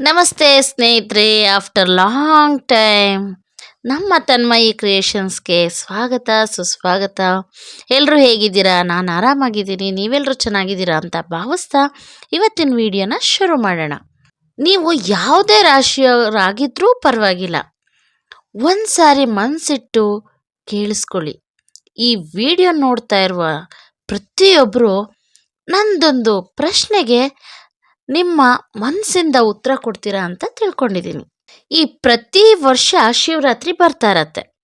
ನಮಸ್ತೆ ಸ್ನೇಹಿತರೆ after long time ನಮ್ಮ ತನ್ಮಯಿ ಕ್ರಿಯೇಷನ್ಸ್ಗೆ ಸ್ವಾಗತ, ಸುಸ್ವಾಗತ. ಎಲ್ಲರೂ ಹೇಗಿದ್ದೀರಾ? ನಾನು ಆರಾಮಾಗಿದ್ದೀನಿ. ನೀವೆಲ್ಲರೂ ಚೆನ್ನಾಗಿದ್ದೀರಾ ಅಂತ ಭಾವಿಸ್ತಾ ಇವತ್ತಿನ ವಿಡಿಯೋನ ಶುರು ಮಾಡೋಣ. ನೀವು ಯಾವುದೇ ರಾಶಿಯವರಾಗಿದ್ದರೂ ಪರವಾಗಿಲ್ಲ. ಒಂದು ಸಾರಿ ಮನಸ್ಸಿಟ್ಟು ಕೇಳಿಸ್ಕೊಳ್ಳಿ. ಈ ವಿಡಿಯೋ ನೋಡ್ತಾ ಇರುವ ಪ್ರತಿಯೊಬ್ಬರು ನಂದೊಂದು ಪ್ರಶ್ನೆಗೆ ನಿಮ್ಮ ಮನಸ್ಸಿಂದ ಉತ್ತರ ಕೊಡ್ತೀರಾ ಅಂತ ತಿಳ್ಕೊಂಡಿದ್ದೀನಿ. ಈ ಪ್ರತಿ ವರ್ಷ ಶಿವರಾತ್ರಿ ಬರ್ತಾ ಇರತ್ತೆ.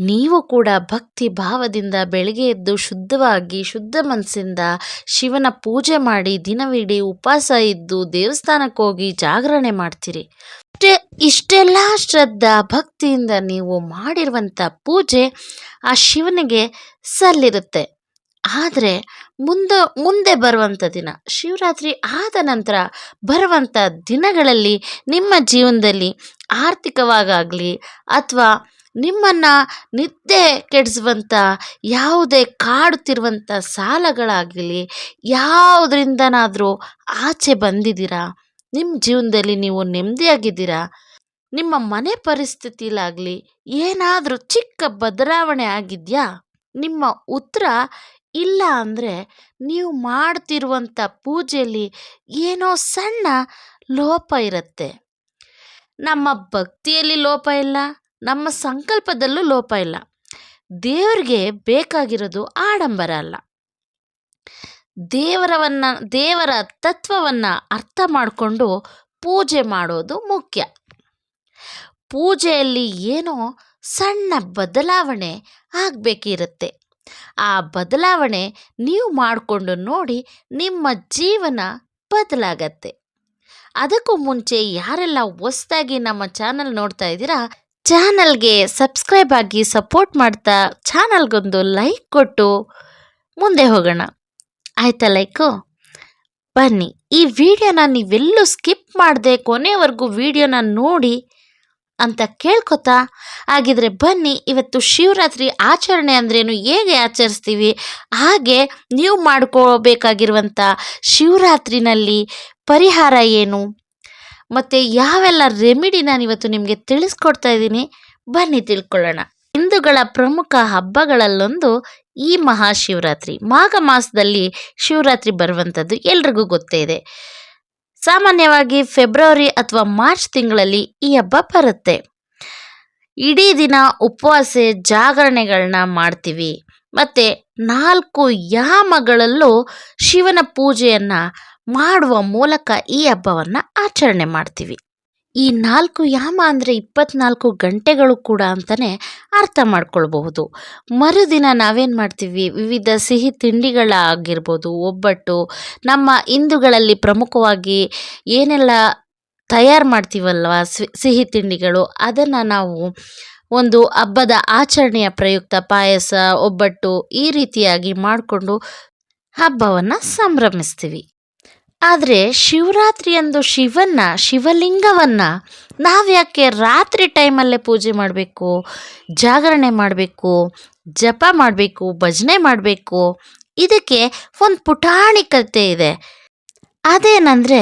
ನೀವು ಕೂಡ ಭಕ್ತಿ ಭಾವದಿಂದ ಬೆಳಗ್ಗೆ ಎದ್ದು ಶುದ್ಧವಾಗಿ, ಶುದ್ಧ ಮನಸ್ಸಿಂದ ಶಿವನ ಪೂಜೆ ಮಾಡಿ, ದಿನವಿಡೀ ಉಪವಾಸ ಇದ್ದು ದೇವಸ್ಥಾನಕ್ಕೆ ಹೋಗಿ ಜಾಗರಣೆ ಮಾಡ್ತೀರಿ. ಅಷ್ಟೇ, ಇಷ್ಟೆಲ್ಲ ಶ್ರದ್ಧಾ ಭಕ್ತಿಯಿಂದ ನೀವು ಮಾಡಿರುವಂಥ ಪೂಜೆ ಆ ಶಿವನಿಗೆ ಸಲ್ಲಿರುತ್ತೆ. ಆದರೆ ಮುಂದೆ ಮುಂದೆ ಬರುವಂಥ ದಿನ. ಶಿವರಾತ್ರಿ ಆದ ನಂತರ ಬರುವಂಥ ದಿನಗಳಲ್ಲಿ ನಿಮ್ಮ ಜೀವನದಲ್ಲಿ ಆರ್ಥಿಕವಾಗಲಿ ಅಥವಾ ನಿಮ್ಮನ್ನು ನಿದ್ದೆ ಕೆಡಿಸುವಂಥ ಯಾವುದೇ ಕಾಡುತ್ತಿರುವಂಥ ಸಾಲಗಳಾಗಲಿ ಯಾವುದರಿಂದನಾದರೂ ಆಚೆ ಬಂದಿದ್ದೀರಾ? ನಿಮ್ಮ ಜೀವನದಲ್ಲಿ ನೀವು ನೆಮ್ಮದಿಯಾಗಿದ್ದೀರಾ? ನಿಮ್ಮ ಮನೆ ಪರಿಸ್ಥಿತಿಲಾಗಲಿ ಏನಾದರೂ ಚಿಕ್ಕ ಬದಲಾವಣೆ ಆಗಿದೆಯಾ? ನಿಮ್ಮ ಉತ್ತರ ಇಲ್ಲ ಅಂದರೆ ನೀವು ಮಾಡ್ತಿರುವಂಥ ಪೂಜೆಯಲ್ಲಿ ಏನೋ ಸಣ್ಣ ಲೋಪ ಇರುತ್ತೆ. ನಮ್ಮ ಭಕ್ತಿಯಲ್ಲಿ ಲೋಪ ಇಲ್ಲ, ನಮ್ಮ ಸಂಕಲ್ಪದಲ್ಲೂ ಲೋಪ ಇಲ್ಲ. ದೇವರಿಗೆ ಬೇಕಾಗಿರೋದು ಆಡಂಬರ ಅಲ್ಲ. ದೇವರವನ್ನ, ದೇವರ ತತ್ವವನ್ನು ಅರ್ಥ ಮಾಡಿಕೊಂಡು ಪೂಜೆ ಮಾಡೋದು ಮುಖ್ಯ. ಪೂಜೆಯಲ್ಲಿ ಏನೋ ಸಣ್ಣ ಬದಲಾವಣೆ ಆಗಬೇಕಿರುತ್ತೆ. ಆ ಬದಲಾವಣೆ ನೀವು ಮಾಡಿಕೊಂಡು ನೋಡಿ ನಿಮ್ಮ ಜೀವನ ಬದಲಾಗತ್ತೆ. ಅದಕ್ಕೂ ಮುಂಚೆ ಯಾರೆಲ್ಲ ಹೊಸ್ದಾಗಿ ನಮ್ಮ ಚಾನಲ್ ನೋಡ್ತಾ ಇದ್ದೀರಾ, ಚಾನಲ್ಗೆ ಸಬ್ಸ್ಕ್ರೈಬ್ ಆಗಿ ಸಪೋರ್ಟ್ ಮಾಡ್ತಾ ಚಾನಲ್ಗೊಂದು ಲೈಕ್ ಕೊಟ್ಟು ಮುಂದೆ ಹೋಗೋಣ. ಆಯ್ತಾ ಲೈಕು? ಬನ್ನಿ, ಈ ವಿಡಿಯೋನ ನೀವೆಲ್ಲೂ ಸ್ಕಿಪ್ ಮಾಡದೆ ಕೊನೆವರೆಗೂ ವಿಡಿಯೋನ ನೋಡಿ ಅಂತ ಕೇಳ್ಕೊತಾ, ಹಾಗಿದ್ರೆ ಬನ್ನಿ, ಇವತ್ತು ಶಿವರಾತ್ರಿ ಆಚರಣೆ ಅಂದ್ರೇನು ಹೇಗೆ ಆಚರಿಸ್ತೀವಿ? ಹಾಗೆ ನೀವು ಮಾಡ್ಕೋಬೇಕಾಗಿರುವಂಥ ಶಿವರಾತ್ರಿನಲ್ಲಿ ಪರಿಹಾರ ಏನು? ಮತ್ತು ಯಾವೆಲ್ಲ ರೆಮಿಡಿ ನಾನು ಇವತ್ತು ನಿಮಗೆ ತಿಳಿಸ್ಕೊಡ್ತಾ ಇದ್ದೀನಿ, ಬನ್ನಿ ತಿಳ್ಕೊಳ್ಳೋಣ. ಹಿಂದೂಗಳ ಪ್ರಮುಖ ಹಬ್ಬಗಳಲ್ಲೊಂದು ಈ ಮಹಾಶಿವರಾತ್ರಿ. ಮಾಘ ಮಾಸದಲ್ಲಿ ಶಿವರಾತ್ರಿ ಬರುವಂಥದ್ದು ಎಲ್ರಿಗೂ ಗೊತ್ತೇ ಇದೆ. ಸಾಮಾನ್ಯವಾಗಿ ಫೆಬ್ರವರಿ ಅಥವಾ ಮಾರ್ಚ್ ತಿಂಗಳಲ್ಲಿ ಈ ಹಬ್ಬ ಬರುತ್ತೆ. ಇಡೀ ದಿನ ಉಪವಾಸ ಜಾಗರಣೆಗಳನ್ನ ಮಾಡ್ತೀವಿ. ಮತ್ತು ನಾಲ್ಕು ಯಾಮಗಳಲ್ಲೂ ಶಿವನ ಪೂಜೆಯನ್ನು ಮಾಡುವ ಮೂಲಕ ಈ ಹಬ್ಬವನ್ನು ಆಚರಣೆ ಮಾಡ್ತೀವಿ. ಈ ನಾಲ್ಕು ಯಾಮ ಅಂದರೆ ಇಪ್ಪತ್ನಾಲ್ಕು ಗಂಟೆಗಳು ಕೂಡ ಅಂತಲೇ ಅರ್ಥ ಮಾಡ್ಕೊಳ್ಬಹುದು. ಮರುದಿನ ನಾವೇನು ಮಾಡ್ತೀವಿ? ವಿವಿಧ ಸಿಹಿ ತಿಂಡಿಗಳಾಗಿರ್ಬೋದು, ಒಬ್ಬಟ್ಟು, ನಮ್ಮ ಹಿಂದೂಗಳಲ್ಲಿ ಪ್ರಮುಖವಾಗಿ ಏನೆಲ್ಲ ತಯಾರು ಮಾಡ್ತೀವಲ್ವ ಸಿಹಿ ತಿಂಡಿಗಳು? ಅದನ್ನು ನಾವು ಒಂದು ಹಬ್ಬದ ಆಚರಣೆಯ ಪ್ರಯುಕ್ತ ಪಾಯಸ, ಒಬ್ಬಟ್ಟು ಈ ರೀತಿಯಾಗಿ ಮಾಡಿಕೊಂಡು ಹಬ್ಬವನ್ನು ಸಂಭ್ರಮಿಸ್ತೀವಿ. ಆದರೆ ಶಿವರಾತ್ರಿಯಂದು ಶಿವನ್ನ, ಶಿವಲಿಂಗವನ್ನು ನಾವ್ಯಾಕೆ ರಾತ್ರಿ ಟೈಮಲ್ಲೇ ಪೂಜೆ ಮಾಡಬೇಕು, ಜಾಗರಣೆ ಮಾಡಬೇಕು, ಜಪ ಮಾಡಬೇಕು, ಭಜನೆ ಮಾಡಬೇಕು, ಇದಕ್ಕೆ ಒಂದು ಪುಟಾಣಿ ಕಥೆ ಇದೆ. ಅದೇನಂದರೆ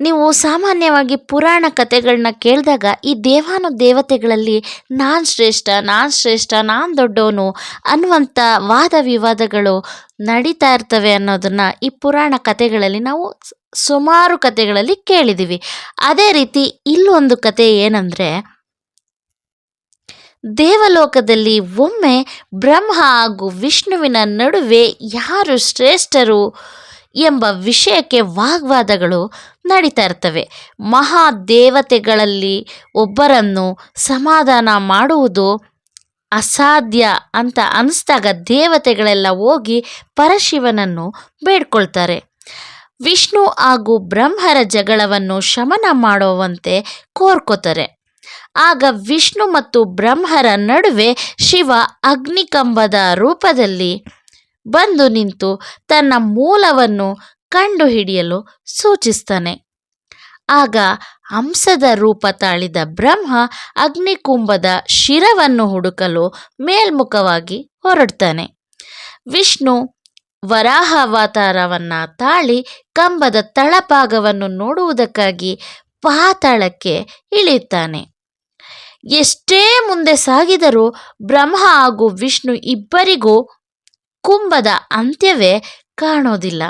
ನೀವು ಸಾಮಾನ್ಯವಾಗಿ ಪುರಾಣ ಕಥೆಗಳನ್ನ ಕೇಳಿದಾಗ ಈ ದೇವಾನು ದೇವತೆಗಳಲ್ಲಿ ನಾನು ಶ್ರೇಷ್ಠ ನಾನು ಶ್ರೇಷ್ಠ, ನಾನು ದೊಡ್ಡವನು ಅನ್ನುವಂಥ ವಾದ ವಿವಾದಗಳು ನಡೀತಾ ಇರ್ತವೆ ಅನ್ನೋದನ್ನು ಈ ಪುರಾಣ ಕಥೆಗಳಲ್ಲಿ ನಾವು ಸುಮಾರು ಕಥೆಗಳಲ್ಲಿ ಕೇಳಿದ್ದೀವಿ ಅದೇ ರೀತಿ ಇಲ್ಲೊಂದು ಕತೆ ಏನಂದರೆ, ದೇವಲೋಕದಲ್ಲಿ ಒಮ್ಮೆ ಬ್ರಹ್ಮ ಹಾಗೂ ವಿಷ್ಣುವಿನ ನಡುವೆ ಯಾರು ಶ್ರೇಷ್ಠರು ಎಂಬ ವಿಷಯಕ್ಕೆ ವಾಗ್ವಾದಗಳು ನಡೀತಾ ಇರ್ತವೆ. ಮಹಾದೇವತೆಗಳಲ್ಲಿ ಒಬ್ಬರನ್ನು ಸಮಾಧಾನ ಮಾಡುವುದು ಅಸಾಧ್ಯ ಅಂತ ಅನಿಸ್ದಾಗ ದೇವತೆಗಳೆಲ್ಲ ಹೋಗಿ ಪರಶಿವನನ್ನು ಬೇಡ್ಕೊಳ್ತಾರೆ. ವಿಷ್ಣು ಹಾಗೂ ಬ್ರಹ್ಮರ ಜಗಳವನ್ನು ಶಮನ ಮಾಡುವಂತೆ ಕೋರ್ಕೋತಾರೆ. ಆಗ ವಿಷ್ಣು ಮತ್ತು ಬ್ರಹ್ಮರ ನಡುವೆ ಶಿವ ಅಗ್ನಿಕಂಬದ ರೂಪದಲ್ಲಿ ಬಂದು ನಿಂತು ತನ್ನ ಮೂಲವನ್ನು ಕಂಡುಹಿಡಿಯಲು ಸೂಚಿಸ್ತಾನೆ. ಆಗ ಹಂಸದ ರೂಪ ತಾಳಿದ ಬ್ರಹ್ಮ ಅಗ್ನಿಕುಂಭದ ಶಿರವನ್ನು ಹುಡುಕಲು ಮೇಲ್ಮುಖವಾಗಿ ಹೊರಡ್ತಾನೆ. ವಿಷ್ಣು ವರಾಹ ಅವತಾರವನ್ನ ತಾಳಿ ಕಂಬದ ತಳಭಾಗವನ್ನು ನೋಡುವುದಕ್ಕಾಗಿ ಪಾತಾಳಕ್ಕೆ ಇಳಿಯುತ್ತಾನೆ. ಎಷ್ಟೇ ಮುಂದೆ ಸಾಗಿದರೂ ಬ್ರಹ್ಮ ಹಾಗೂ ವಿಷ್ಣು ಇಬ್ಬರಿಗೂ ಕುಂಭದ ಅಂತ್ಯವೇ ಕಾಣೋದಿಲ್ಲ.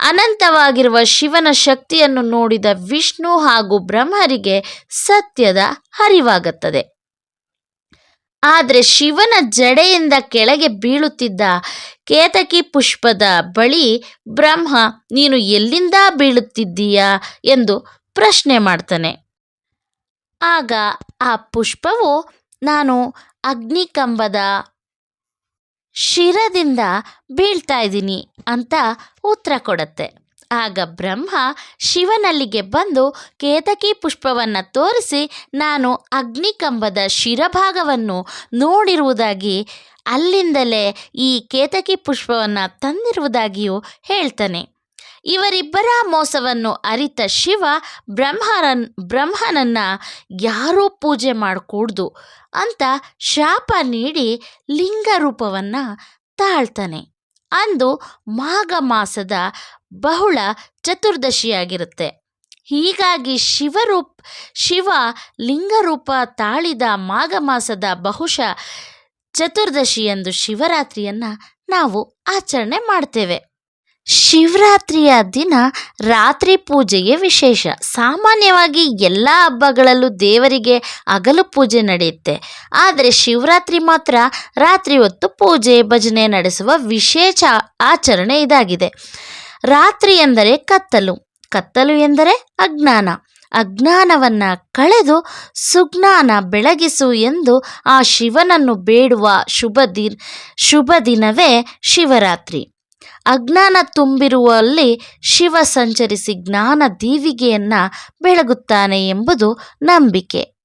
ಅನಂತವಾಗಿರುವ ಶಿವನ ಶಕ್ತಿಯನ್ನು ನೋಡಿದ ವಿಷ್ಣು ಹಾಗೂ ಬ್ರಹ್ಮರಿಗೆ ಸತ್ಯದ ಅರಿವಾಗುತ್ತದೆ. ಆದರೆ ಶಿವನ ಜಡೆಯಿಂದ ಕೆಳಗೆ ಬೀಳುತ್ತಿದ್ದ ಕೇತಕಿ ಪುಷ್ಪದ ಬಳಿ ಬ್ರಹ್ಮ, ನೀನು ಎಲ್ಲಿಂದ ಬೀಳುತ್ತಿದ್ದೀಯಾ ಎಂದು ಪ್ರಶ್ನೆ ಮಾಡ್ತಾನೆ. ಆಗ ಆ ಪುಷ್ಪವು, ನಾನು ಅಗ್ನಿಕಂಬದ ಶಿರದಿಂದ ಬೀಳ್ತಾ ಇದ್ದೀನಿ ಅಂತ ಉತ್ತರ ಕೊಡುತ್ತೆ. ಆಗ ಬ್ರಹ್ಮ ಶಿವನಲ್ಲಿಗೆ ಬಂದು ಕೇತಕಿ ಪುಷ್ಪವನ್ನು ತೋರಿಸಿ ನಾನು ಅಗ್ನಿಕಂಬದ ಶಿರಭಾಗವನ್ನು ನೋಡಿರುವುದಾಗಿ ಅಲ್ಲಿಂದಲೇ ಈ ಕೇತಕಿ ಪುಷ್ಪವನ್ನು ತಂದಿರುವುದಾಗಿಯೂ ಹೇಳ್ತಾನೆ. ಇವರಿಬ್ಬರ ಮೋಸವನ್ನು ಅರಿತ ಶಿವ ಬ್ರಹ್ಮರನ್, ಬ್ರಹ್ಮನನ್ನ ಯಾರೂ ಪೂಜೆ ಮಾಡಕೂಡ್ದು ಅಂತ ಶಾಪ ನೀಡಿ ಲಿಂಗ ರೂಪವನ್ನು ತಾಳ್ತಾನೆ. ಅಂದು ಮಾಘ ಮಾಸದ ಬಹುಳ ಚತುರ್ದಶಿಯಾಗಿರುತ್ತೆ. ಹೀಗಾಗಿ ಶಿವರೂಪ್, ಶಿವ ಲಿಂಗರೂಪ ತಾಳಿದ ಮಾಘ ಮಾಸದ ಬಹುಶಃ ಚತುರ್ದಶಿಯಂದು ಶಿವರಾತ್ರಿಯನ್ನು ನಾವು ಆಚರಣೆ ಮಾಡ್ತೇವೆ. ಶಿವರಾತ್ರಿಯ ದಿನ ರಾತ್ರಿ ಪೂಜೆಗೆ ವಿಶೇಷ. ಸಾಮಾನ್ಯವಾಗಿ ಎಲ್ಲ ಹಬ್ಬಗಳಲ್ಲೂ ದೇವರಿಗೆ ಹಗಲು ಪೂಜೆ ನಡೆಯುತ್ತೆ. ಆದರೆ ಶಿವರಾತ್ರಿ ಮಾತ್ರ ರಾತ್ರಿ ಹೊತ್ತು ಪೂಜೆ, ಭಜನೆ ನಡೆಸುವ ವಿಶೇಷ ಆಚರಣೆ ಇದಾಗಿದೆ. ರಾತ್ರಿ ಎಂದರೆ ಕತ್ತಲು. ಕತ್ತಲು ಎಂದರೆ ಅಜ್ಞಾನ. ಅಜ್ಞಾನವನ್ನು ಕಳೆದು ಸುಜ್ಞಾನ ಬೆಳಗಿಸು ಎಂದು ಆ ಶಿವನನ್ನು ಬೇಡುವ ಶುಭ ದಿನ, ಶುಭ ದಿನವೇ ಶಿವರಾತ್ರಿ. ಅಜ್ಞಾನ ತುಂಬಿರುವಲ್ಲಿ ಶಿವ ಸಂಚರಿಸಿ ಜ್ಞಾನ ದೀವಿಗೆಯನ್ನು ಬೆಳಗುತ್ತಾನೆ ಎಂಬುದು ನಂಬಿಕೆ.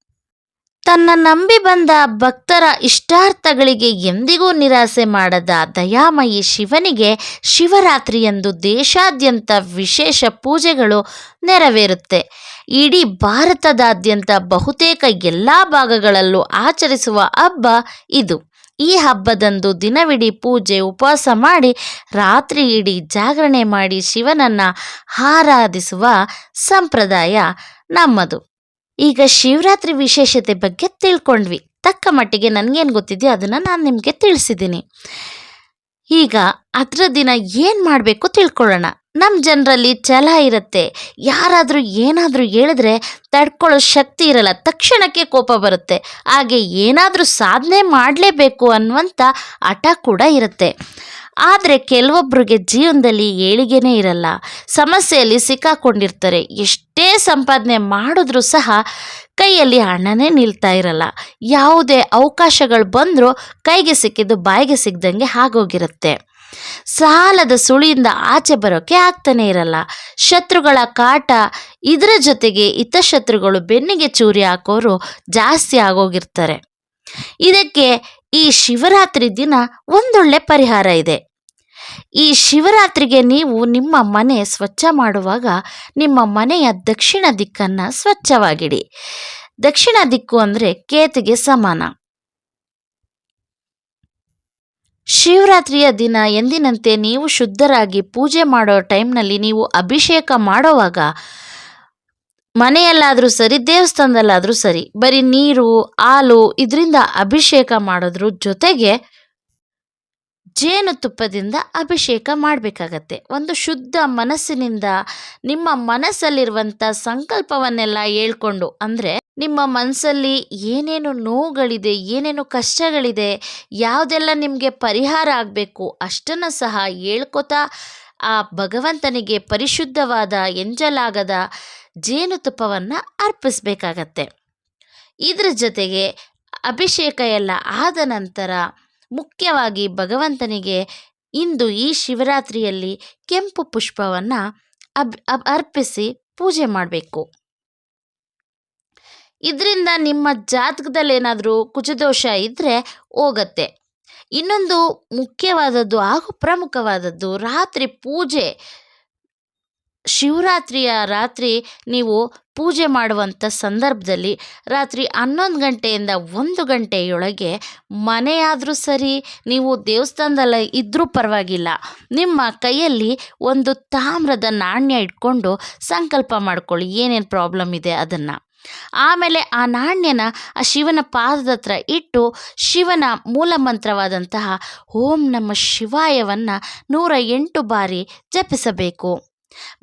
ತನ್ನ ನಂಬಿ ಬಂದ ಭಕ್ತರ ಇಷ್ಟಾರ್ಥಗಳಿಗೆ ಎಂದಿಗೂ ನಿರಾಸೆ ಮಾಡದ ದಯಾಮಯಿ ಶಿವನಿಗೆ ಶಿವರಾತ್ರಿಯಂದು ದೇಶಾದ್ಯಂತ ವಿಶೇಷ ಪೂಜೆಗಳು ನೆರವೇರುತ್ತೆ. ಇಡೀ ಭಾರತದಾದ್ಯಂತ ಬಹುತೇಕ ಎಲ್ಲ ಭಾಗಗಳಲ್ಲೂ ಆಚರಿಸುವ ಹಬ್ಬ ಇದು. ಈ ಹಬ್ಬದಂದು ದಿನವಿಡೀ ಪೂಜೆ, ಉಪವಾಸ ಮಾಡಿ ರಾತ್ರಿ ಇಡೀ ಜಾಗರಣೆ ಮಾಡಿ ಶಿವನನ್ನು ಆರಾಧಿಸುವ ಸಂಪ್ರದಾಯ ನಮ್ಮದು. ಈಗ ಶಿವರಾತ್ರಿ ವಿಶೇಷತೆ ಬಗ್ಗೆ ತಿಳ್ಕೊಂಡ್ವಿ. ತಕ್ಕ ಮಟ್ಟಿಗೆ ನನಗೇನು ಗೊತ್ತಿದೆಯೋ ಅದನ್ನು ನಾನು ನಿಮಗೆ ತಿಳಿಸಿದ್ದೀನಿ ಈಗ ಅದರ ದಿನ ಏನು ಮಾಡಬೇಕು ತಿಳ್ಕೊಳ್ಳೋಣ. ನಮ್ಮ ಜನರಲ್ಲಿ ಛಲ ಇರುತ್ತೆ. ಯಾರಾದರೂ ಏನಾದರೂ ಹೇಳಿದ್ರೆ ತಡ್ಕೊಳ್ಳೋ ಶಕ್ತಿ ಇರಲ್ಲ. ತಕ್ಷಣಕ್ಕೆ ಕೋಪ ಬರುತ್ತೆ. ಹಾಗೆ ಏನಾದರೂ ಸಾಧನೆ ಮಾಡಲೇಬೇಕು ಅನ್ನುವಂಥ ಹಠ ಕೂಡ ಇರುತ್ತೆ. ಆದರೆ ಕೆಲವೊಬ್ಬರಿಗೆ ಜೀವನದಲ್ಲಿ ಏಳಿಗೆನೇ ಇರಲ್ಲ. ಸಮಸ್ಯೆಯಲ್ಲಿ ಸಿಕ್ಕಾಕೊಂಡಿರ್ತಾರೆ. ಎಷ್ಟೇ ಸಂಪಾದನೆ ಮಾಡಿದ್ರೂ ಸಹ ಕೈಯಲ್ಲಿ ಹಣನೇ ನಿಲ್ತಾ ಇರಲ್ಲ. ಯಾವುದೇ ಅವಕಾಶಗಳು ಬಂದರೂ ಕೈಗೆ ಸಿಕ್ಕಿದ್ದು ಬಾಯಿಗೆ ಸಿಗ್ದಂಗೆ ಆಗೋಗಿರುತ್ತೆ. ಸಾಲದ ಸುಳಿಯಿಂದ ಆಚೆ ಬರೋಕ್ಕೆ ಆಗ್ತಾನೆ ಇರಲ್ಲ. ಶತ್ರುಗಳ ಕಾಟ, ಇದರ ಜೊತೆಗೆ ಹಿತಶತ್ರುಗಳು ಬೆನ್ನಿಗೆ ಚೂರಿ ಹಾಕೋರು ಜಾಸ್ತಿ ಆಗೋಗಿರ್ತಾರೆ. ಇದಕ್ಕೆ ಈ ಶಿವರಾತ್ರಿ ದಿನ ಒಂದೊಳ್ಳೆ ಪರಿಹಾರ ಇದೆ. ಈ ಶಿವರಾತ್ರಿಗೆ ನೀವು ನಿಮ್ಮ ಮನೆ ಸ್ವಚ್ಛ ಮಾಡುವಾಗ ನಿಮ್ಮ ಮನೆಯ ದಕ್ಷಿಣ ದಿಕ್ಕನ್ನು ಸ್ವಚ್ಛವಾಗಿಡಿ. ದಕ್ಷಿಣ ದಿಕ್ಕು ಅಂದರೆ ಕೇತಿಗೆ ಸಮಾನ. ಶಿವರಾತ್ರಿಯ ದಿನ ಎಂದಿನಂತೆ ನೀವು ಶುದ್ಧರಾಗಿ ಪೂಜೆ ಮಾಡೋ ಟೈಮ್ನಲ್ಲಿ ನೀವು ಅಭಿಷೇಕ ಮಾಡೋವಾಗ ಮನೆಯಲ್ಲಾದರೂ ಸರಿ, ದೇವಸ್ಥಾನದಲ್ಲಾದರೂ ಸರಿ, ಬರೀ ನೀರು, ಹಾಲು, ಇದರಿಂದ ಅಭಿಷೇಕ ಮಾಡೋದ್ರ ಜೊತೆಗೆ ಜೇನುತುಪ್ಪದಿಂದ ಅಭಿಷೇಕ ಮಾಡಬೇಕಾಗತ್ತೆ. ಒಂದು ಶುದ್ಧ ಮನಸ್ಸಿನಿಂದ ನಿಮ್ಮ ಮನಸ್ಸಲ್ಲಿರುವಂಥ ಸಂಕಲ್ಪವನ್ನೆಲ್ಲ ಹೇಳ್ಕೊಂಡು, ಅಂದರೆ ನಿಮ್ಮ ಮನಸ್ಸಲ್ಲಿ ಏನೇನು ನೋವುಗಳಿದೆ, ಏನೇನು ಕಷ್ಟಗಳಿದೆ, ಯಾವುದೆಲ್ಲ ನಿಮಗೆ ಪರಿಹಾರ ಆಗಬೇಕು ಅಷ್ಟನ್ನು ಸಹ ಹೇಳ್ಕೊತಾ, ಆ ಭಗವಂತನಿಗೆ ಪರಿಶುದ್ಧವಾದ ಎಂಜಲಾಗದ ಜೇನುತುಪ್ಪವನ್ನು ಅರ್ಪಿಸಬೇಕಾಗತ್ತೆ. ಇದರ ಜೊತೆಗೆ ಅಭಿಷೇಕ ಎಲ್ಲ ಆದ ನಂತರ ಮುಖ್ಯವಾಗಿ ಭಗವಂತನಿಗೆ ಇಂದು ಈ ಶಿವರಾತ್ರಿಯಲ್ಲಿ ಕೆಂಪು ಪುಷ್ಪವನ್ನು ಅಬ್ ಅರ್ಪಿಸಿ ಪೂಜೆ ಮಾಡಬೇಕು. ಇದರಿಂದ ನಿಮ್ಮ ಜಾತಕದಲ್ಲಿ ಏನಾದರೂ ಕುಜದೋಷ ಇದ್ದರೆ ಹೋಗತ್ತೆ. ಇನ್ನೊಂದು ಮುಖ್ಯವಾದದ್ದು ಹಾಗೂ ಪ್ರಮುಖವಾದದ್ದು ರಾತ್ರಿ ಪೂಜೆ. ಶಿವರಾತ್ರಿಯ ರಾತ್ರಿ ನೀವು ಪೂಜೆ ಮಾಡುವಂಥ ಸಂದರ್ಭದಲ್ಲಿ ರಾತ್ರಿ ಹನ್ನೊಂದು ಗಂಟೆಯಿಂದ ಒಂದು ಗಂಟೆಯೊಳಗೆ ಮನೆಯಾದರೂ ಸರಿ, ನೀವು ದೇವಸ್ಥಾನದಲ್ಲಿ ಇದ್ದರೂ ಪರವಾಗಿಲ್ಲ. ನಿಮ್ಮ ಕೈಯಲ್ಲಿ ಒಂದು ತಾಮ್ರದ ನಾಣ್ಯ ಇಟ್ಕೊಂಡು ಸಂಕಲ್ಪ ಮಾಡ್ಕೊಳ್ಳಿ, ಏನೇನು ಪ್ರಾಬ್ಲಮ್ ಇದೆ ಅದನ್ನು. ಆಮೇಲೆ ಆ ನಾಣ್ಯನ ಆ ಶಿವನ ಪಾದದ ಹತ್ರ ಇಟ್ಟು ಶಿವನ ಮೂಲ ಮಂತ್ರವಾದಂತಹ ಓಂ ನಮ್ಮ ಶಿವಾಯವನ್ನು ನೂರ ಎಂಟು ಬಾರಿ ಜಪಿಸಬೇಕು.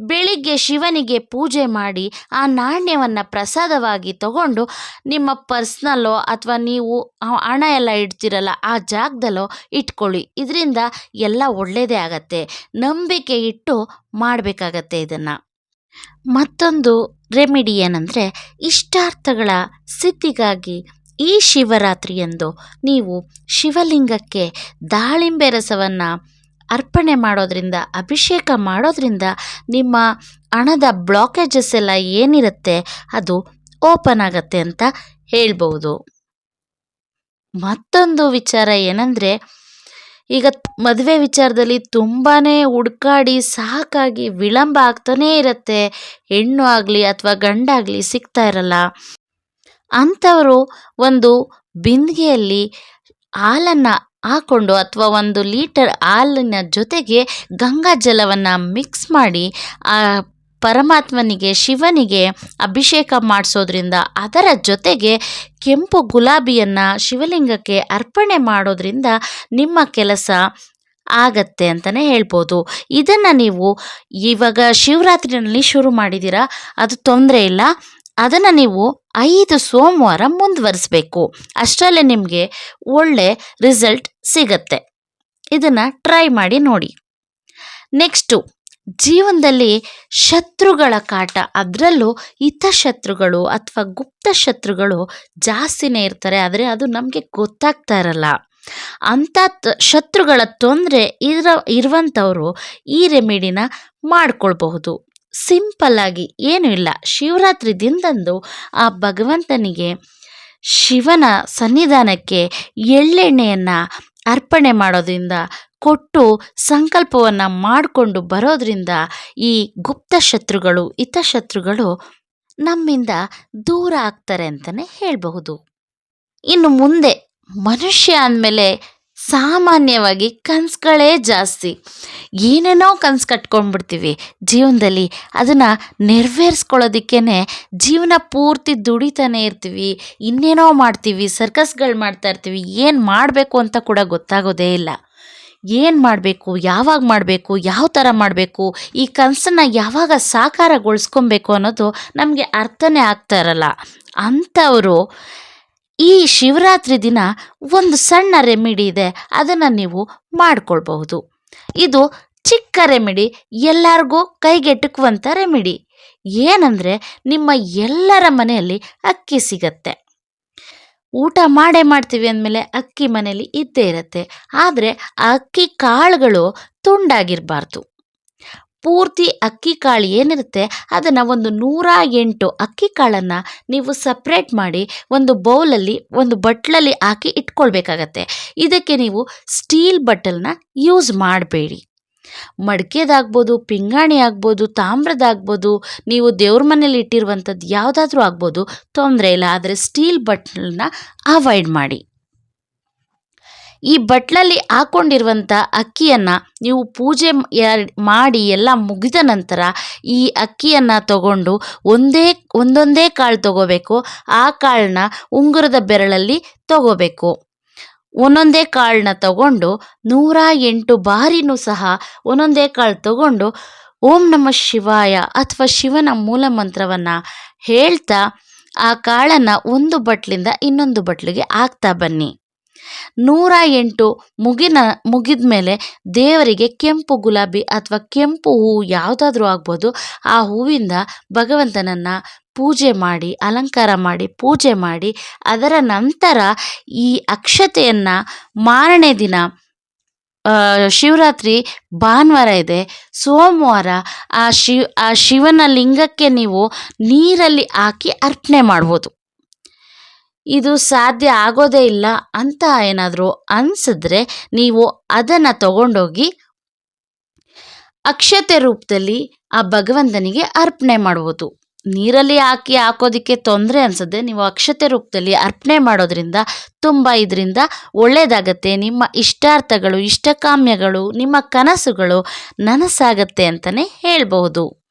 ಬೆಳಿಗ್ಗೆ ಶಿವನಿಗೆ ಪೂಜೆ ಮಾಡಿ ಆ ನಾಣ್ಯವನ್ನು ಪ್ರಸಾದವಾಗಿ ತಗೊಂಡು ನಿಮ್ಮ ಪರ್ಸ್ನಲ್ಲೋ ಅಥವಾ ನೀವು ಹಣ ಎಲ್ಲ ಇಡ್ತಿರಲ್ಲ ಆ ಜಾಗದಲ್ಲೋ ಇಟ್ಕೊಳ್ಳಿ. ಇದರಿಂದ ಎಲ್ಲ ಒಳ್ಳೆಯದೇ ಆಗತ್ತೆ. ನಂಬಿಕೆ ಇಟ್ಟು ಮಾಡಬೇಕಾಗತ್ತೆ ಇದನ್ನು. ಮತ್ತೊಂದು ರೆಮಿಡಿ ಏನಂದರೆ ಇಷ್ಟಾರ್ಥಗಳ ಸಿದ್ಧಿಗಾಗಿ ಈ ಶಿವರಾತ್ರಿಯಂದು ನೀವು ಶಿವಲಿಂಗಕ್ಕೆ ದಾಳಿಂಬೆ ರಸವನ್ನು ಅರ್ಪಣೆ ಮಾಡೋದ್ರಿಂದ, ಅಭಿಷೇಕ ಮಾಡೋದ್ರಿಂದ ನಿಮ್ಮ ಹಣದ ಬ್ಲಾಕೇಜಸ್ ಎಲ್ಲ ಏನಿರುತ್ತೆ, ಅದು ಓಪನ್ ಆಗತ್ತೆ ಅಂತ ಹೇಳ್ಬೋದು. ಮತ್ತೊಂದು ವಿಚಾರ ಏನಂದರೆ, ಈಗ ಮದುವೆ ವಿಚಾರದಲ್ಲಿ ತುಂಬಾ ಹುಡ್ಕಾಡಿ, ಸಾಕಾಗಿ ವಿಳಂಬ ಆಗ್ತಾನೇ ಇರುತ್ತೆ. ಹೆಣ್ಣು ಆಗಲಿ ಅಥವಾ ಗಂಡಾಗಲಿ ಸಿಗ್ತಾ ಇರಲ್ಲ. ಅಂಥವರು ಒಂದು ಬಿಂದಿಗೆಯಲ್ಲಿ ಹಾಲನ್ನು ಹಾಕ್ಕೊಂಡು ಅಥವಾ ಒಂದು ಲೀಟರ್ ಹಾಲಿನ ಜೊತೆಗೆ ಗಂಗಾ ಜಲವನ್ನು ಮಿಕ್ಸ್ ಮಾಡಿ, ಆ ಪರಮಾತ್ಮನಿಗೆ, ಶಿವನಿಗೆ ಅಭಿಷೇಕ ಮಾಡಿಸೋದ್ರಿಂದ, ಅದರ ಜೊತೆಗೆ ಕೆಂಪು ಗುಲಾಬಿಯನ್ನು ಶಿವಲಿಂಗಕ್ಕೆ ಅರ್ಪಣೆ ಮಾಡೋದ್ರಿಂದ ನಿಮ್ಮ ಕೆಲಸ ಆಗತ್ತೆ ಅಂತಲೇ ಹೇಳ್ಬೋದು. ಇದನ್ನು ನೀವು ಇವಾಗ ಶಿವರಾತ್ರಿನಲ್ಲಿ ಶುರು ಮಾಡಿದ್ದೀರಾ? ಅದು ತೊಂದರೆ ಇಲ್ಲ. ಅದನ್ನು ನೀವು ಐದು ಸೋಮವಾರ ಮುಂದುವರಿಸ್ಬೇಕು. ಅಷ್ಟರಲ್ಲೇ ನಿಮಗೆ ಒಳ್ಳೆ ರಿಸಲ್ಟ್ ಸಿಗತ್ತೆ. ಇದನ್ನು ಟ್ರೈ ಮಾಡಿ ನೋಡಿ. ನೆಕ್ಸ್ಟು ಜೀವನದಲ್ಲಿ ಶತ್ರುಗಳ ಕಾಟ. ಅದರಲ್ಲೂ ಹಿತಶತ್ರುಗಳು ಅಥವಾ ಗುಪ್ತ ಶತ್ರುಗಳು ಜಾಸ್ತಿನೇ ಇರ್ತಾರೆ. ಆದರೆ ಅದು ನಮಗೆ ಗೊತ್ತಾಗ್ತಾ ಇರಲ್ಲ. ಅಂಥ ಶತ್ರುಗಳ ತೊಂದರೆ ಇರ, ಇರುವಂಥವರು ಈ ರೆಮಿಡಿನ ಮಾಡ್ಕೊಳ್ಬಹುದು. ಸಿಂಪಲ್ಲಾಗಿ ಏನೂ ಇಲ್ಲ. ಶಿವರಾತ್ರಿ ದಿನದಂದು ಆ ಭಗವಂತನಿಗೆ ಶಿವನ ಸನ್ನಿಧಾನಕ್ಕೆ ಎಳ್ಳೆಣ್ಣೆಯನ್ನು ಅರ್ಪಣೆ ಮಾಡೋದ್ರಿಂದ, ಕೊಟ್ಟು ಸಂಕಲ್ಪವನ್ನು ಮಾಡಿಕೊಂಡು ಬರೋದ್ರಿಂದ ಈ ಗುಪ್ತ ಶತ್ರುಗಳು ಹಿತಶತ್ರುಗಳು ನಮ್ಮಿಂದ ದೂರ ಆಗ್ತಾರೆ ಅಂತಲೇ ಹೇಳಬಹುದು. ಇನ್ನು ಮುಂದೆ ಮನುಷ್ಯ ಅಂದಮೇಲೆ ಸಾಮಾನ್ಯವಾಗಿ ಕನ್ಸುಗಳೇ ಜಾಸ್ತಿ. ಏನೇನೋ ಕನ್ಸು ಕಟ್ಕೊಂಡ್ಬಿಡ್ತೀವಿ ಜೀವನದಲ್ಲಿ. ಅದನ್ನು ನೆರವೇರಿಸ್ಕೊಳ್ಳೋದಕ್ಕೇ ಜೀವನ ಪೂರ್ತಿ ದುಡಿತಾನೆ ಇರ್ತೀವಿ. ಇನ್ನೇನೋ ಮಾಡ್ತೀವಿ, ಸರ್ಕಸ್ಗಳು ಮಾಡ್ತಾ ಇರ್ತೀವಿ. ಏನು ಮಾಡಬೇಕು ಅಂತ ಕೂಡ ಗೊತ್ತಾಗೋದೇ ಇಲ್ಲ. ಏನು ಮಾಡಬೇಕು, ಯಾವಾಗ ಮಾಡಬೇಕು, ಯಾವ ಥರ ಮಾಡಬೇಕು, ಈ ಕನಸನ್ನು ಯಾವಾಗ ಸಾಕಾರಗೊಳಿಸ್ಕೊಬೇಕು ಅನ್ನೋದು ನಮಗೆ ಅರ್ಥನೇ ಆಗ್ತಾ ಇರಲ್ಲ. ಅಂಥವರು ಈ ಶಿವರಾತ್ರಿ ದಿನ ಒಂದು ಸಣ್ಣ ರೆಮಿಡಿ ಇದೆ. ಅದನ್ನು ನೀವು ಮಾಡಿಕೊಳ್ಬಹುದು. ಇದು ಚಿಕ್ಕ ರೆಮಿಡಿ, ಎಲ್ಲರಿಗೂ ಕೈಗೆಟುಕುವಂಥ ರೆಮಿಡಿ. ಏನಂದರೆ ನಿಮ್ಮ ಎಲ್ಲರ ಮನೆಯಲ್ಲಿ ಅಕ್ಕಿ ಸಿಗತ್ತೆ. ಊಟ ಮಾಡೇ ಮಾಡ್ತೀವಿ ಅಂದಮೇಲೆ ಅಕ್ಕಿ ಮನೆಯಲ್ಲಿ ಇದ್ದೇ ಇರುತ್ತೆ. ಆದರೆ ಅಕ್ಕಿ ಕಾಳುಗಳು ತುಂಡಾಗಿರಬಾರ್ದು. ಪೂರ್ತಿ ಅಕ್ಕಿ ಕಾಳು ಏನಿರುತ್ತೆ ಅದನ್ನು ಒಂದು ನೂರ ಎಂಟು ಅಕ್ಕಿ ಕಾಳನ್ನು ನೀವು ಸಪ್ರೇಟ್ ಮಾಡಿ ಒಂದು ಬೌಲಲ್ಲಿ, ಒಂದು ಬಟ್ಲಲ್ಲಿ ಹಾಕಿ ಇಟ್ಕೊಳ್ಬೇಕಾಗತ್ತೆ. ಇದಕ್ಕೆ ನೀವು ಸ್ಟೀಲ್ ಬಟ್ಟಲನ್ನ ಯೂಸ್ ಮಾಡಬೇಡಿ. ಮಡಿಕೆದಾಗ್ಬೋದು, ಪಿಂಗಾಣಿ ಆಗ್ಬೋದು, ತಾಮ್ರದಾಗ್ಬೋದು, ನೀವು ದೇವ್ರ ಮನೇಲಿ ಇಟ್ಟಿರುವಂಥದ್ದು ಯಾವುದಾದ್ರೂ ಆಗ್ಬೋದು, ತೊಂದರೆ ಇಲ್ಲ, ಆದರೆ ಸ್ಟೀಲ್ ಬಟ್ಲನ್ನ ಅವಾಯ್ಡ್ ಮಾಡಿ. ಈ ಬಟ್ಲಲ್ಲಿ ಹಾಕ್ಕೊಂಡಿರುವಂಥ ಅಕ್ಕಿಯನ್ನು ನೀವು ಪೂಜೆ ಮಾಡಿ ಎಲ್ಲ ಮುಗಿದ ನಂತರ ಈ ಅಕ್ಕಿಯನ್ನು ತಗೊಂಡು ಒಂದೇ, ಒಂದೊಂದೇ ಕಾಳು ತಗೋಬೇಕು. ಆ ಕಾಳನ್ನ ಉಂಗುರದ ಬೆರಳಲ್ಲಿ ತಗೋಬೇಕು. ಒಂದೊಂದೇ ಕಾಳನ್ನ ತಗೊಂಡು ನೂರ ಎಂಟು ಬಾರಿನೂ ಸಹ ಒಂದೊಂದೇ ಕಾಳು ತಗೊಂಡು ಓಂ ನಮ ಶಿವಾಯ ಅಥವಾ ಶಿವನ ಮೂಲ ಮಂತ್ರವನ್ನು ಹೇಳ್ತಾ ಆ ಕಾಳನ್ನು ಒಂದು ಬಟ್ಲಿಂದ ಇನ್ನೊಂದು ಬಟ್ಲಿಗೆ ಹಾಕ್ತಾ ಬನ್ನಿ. ನೂರ ಎಂಟು ಮುಗಿನ ಮುಗಿದ ಮೇಲೆ ದೇವರಿಗೆ ಕೆಂಪು ಗುಲಾಬಿ ಅಥವಾ ಕೆಂಪು ಹೂವು ಯಾವುದಾದ್ರೂ ಆಗ್ಬೋದು. ಆ ಹೂವಿಂದ ಭಗವಂತನನ್ನು ಪೂಜೆ ಮಾಡಿ, ಅಲಂಕಾರ ಮಾಡಿ, ಪೂಜೆ ಮಾಡಿ, ಅದರ ನಂತರ ಈ ಅಕ್ಷತೆಯನ್ನು ಮಾರನೇ ದಿನ ಶಿವರಾತ್ರಿ ಭಾನುವಾರ ಇದೆ. ಸೋಮವಾರ ಆ ಶಿವ, ಆ ಶಿವನ ಲಿಂಗಕ್ಕೆ ನೀವು ನೀರಲ್ಲಿ ಹಾಕಿ ಅರ್ಪಣೆ ಮಾಡ್ಬೋದು. ಇದು ಸಾಧ್ಯ ಆಗೋದೇ ಇಲ್ಲ ಅಂತ ಏನಾದರೂ ಅನಿಸಿದ್ರೆ ನೀವು ಅದನ್ನು ತಗೊಂಡೋಗಿ ಅಕ್ಷತೆ ರೂಪದಲ್ಲಿ ಆ ಭಗವಂತನಿಗೆ ಅರ್ಪಣೆ ಮಾಡ್ಬೋದು. ನೀರಲ್ಲಿ ಹಾಕಿ ಹಾಕೋದಕ್ಕೆ ತೊಂದರೆ ಅನಿಸದೆ ನೀವು ಅಕ್ಷತೆ ರೂಪದಲ್ಲಿ ಅರ್ಪಣೆ ಮಾಡೋದ್ರಿಂದ ತುಂಬ ಇದರಿಂದ ಒಳ್ಳೆಯದಾಗತ್ತೆ ನಿಮ್ಮ ಇಷ್ಟಾರ್ಥಗಳು, ಇಷ್ಟಕಾಮ್ಯಗಳು, ನಿಮ್ಮ ಕನಸುಗಳು ನನಸಾಗತ್ತೆ ಅಂತಲೇ ಹೇಳ್ಬಹುದು.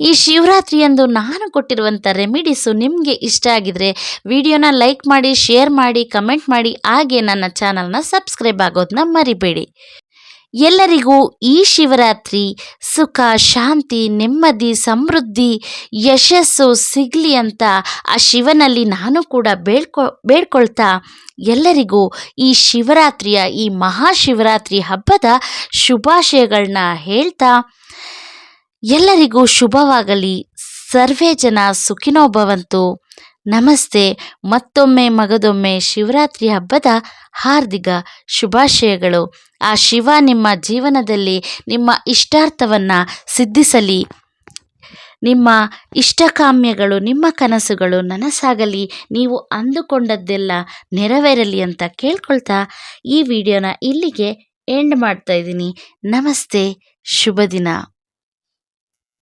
ಈ ಶಿವರಾತ್ರಿಯಂದು ನಾನು ಕೊಟ್ಟಿರುವಂಥ ರೆಮಿಡೀಸು ನಿಮಗೆ ಇಷ್ಟ ಆಗಿದ್ರೆ ವಿಡಿಯೋನ ಲೈಕ್ ಮಾಡಿ ಶೇರ್ ಮಾಡಿ ಕಮೆಂಟ್ ಮಾಡಿ, ಹಾಗೆ ನನ್ನ ಚಾನಲ್ನ ಸಬ್ಸ್ಕ್ರೈಬ್ ಆಗೋದನ್ನ ಮರಿಬೇಡಿ. ಎಲ್ಲರಿಗೂ ಈ ಶಿವರಾತ್ರಿ ಸುಖ, ಶಾಂತಿ, ನೆಮ್ಮದಿ, ಸಮೃದ್ಧಿ, ಯಶಸ್ಸು ಸಿಗಲಿ ಅಂತ ಆ ಶಿವನಲ್ಲಿ ನಾನು ಕೂಡ ಬೇಡ್ಕೊ, ಬೇಡ್ಕೊಳ್ತಾ ಎಲ್ಲರಿಗೂ ಈ ಶಿವರಾತ್ರಿಯ, ಈ ಮಹಾಶಿವರಾತ್ರಿ ಹಬ್ಬದ ಶುಭಾಶಯಗಳನ್ನ ಹೇಳ್ತಾ ಎಲ್ಲರಿಗೂ ಶುಭವಾಗಲಿ. ಸರ್ವೇ ಜನ ಸುಖಿನೋ ಭವಂತು ನಮಸ್ತೆ. ಮತ್ತೊಮ್ಮೆ ಮಗದೊಮ್ಮೆ ಶಿವರಾತ್ರಿ ಹಬ್ಬದ ಹಾರ್ದಿಕ ಶುಭಾಶಯಗಳು. ಆ ಶಿವ ನಿಮ್ಮ ಜೀವನದಲ್ಲಿ ನಿಮ್ಮ ಇಷ್ಟಾರ್ಥವನ್ನು ಸಿದ್ಧಿಸಲಿ. ನಿಮ್ಮ ಇಷ್ಟಕಾಮ್ಯಗಳು, ನಿಮ್ಮ ಕನಸುಗಳು ನನಸಾಗಲಿ. ನೀವು ಅಂದುಕೊಂಡದ್ದೆಲ್ಲ ನೆರವೇರಲಿ ಅಂತ ಕೇಳ್ಕೊಳ್ತಾ ಈ ವಿಡಿಯೋನ ಇಲ್ಲಿಗೆ ಎಂಡ್ ಮಾಡ್ತಾ ಇದ್ದೀನಿ. ನಮಸ್ತೆ. ಶುಭ ದಿನ